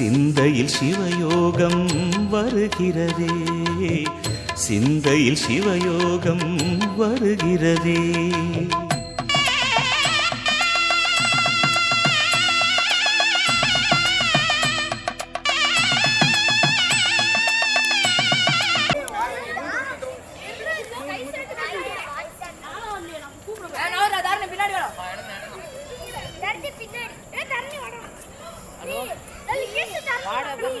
சிந்தையில் சிவயோகம் வருகிறதே. சிந்தையில் சிவயோகம் வருகிறதே. பின்னாடி வா தண்ணி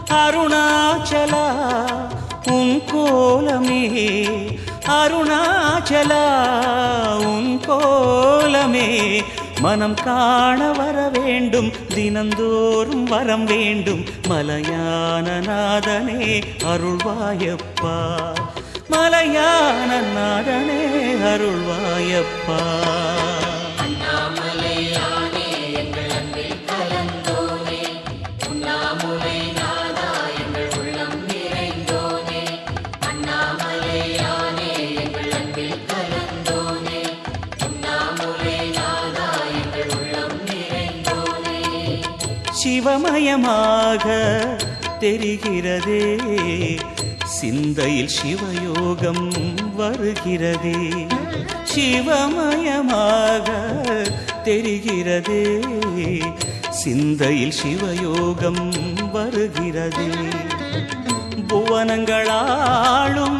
அருணாச்சலா உன் கோலமே. அருணாச்சலா மனம் காண வர வேண்டும் தினந்தோறும் வரம் வேண்டும். மலையான நாதனே அருள்வாயப்பா. மலையான நாதனே அருள்வாயப்பா. சிவமயமாக தெரிகிறதே. சிந்தையில் சிவயோகம் வருகிறதே. சிவமயமாக தெரிகிறதே. சிந்தையில் சிவயோகம் வருகிறதே. புவனங்களாளும்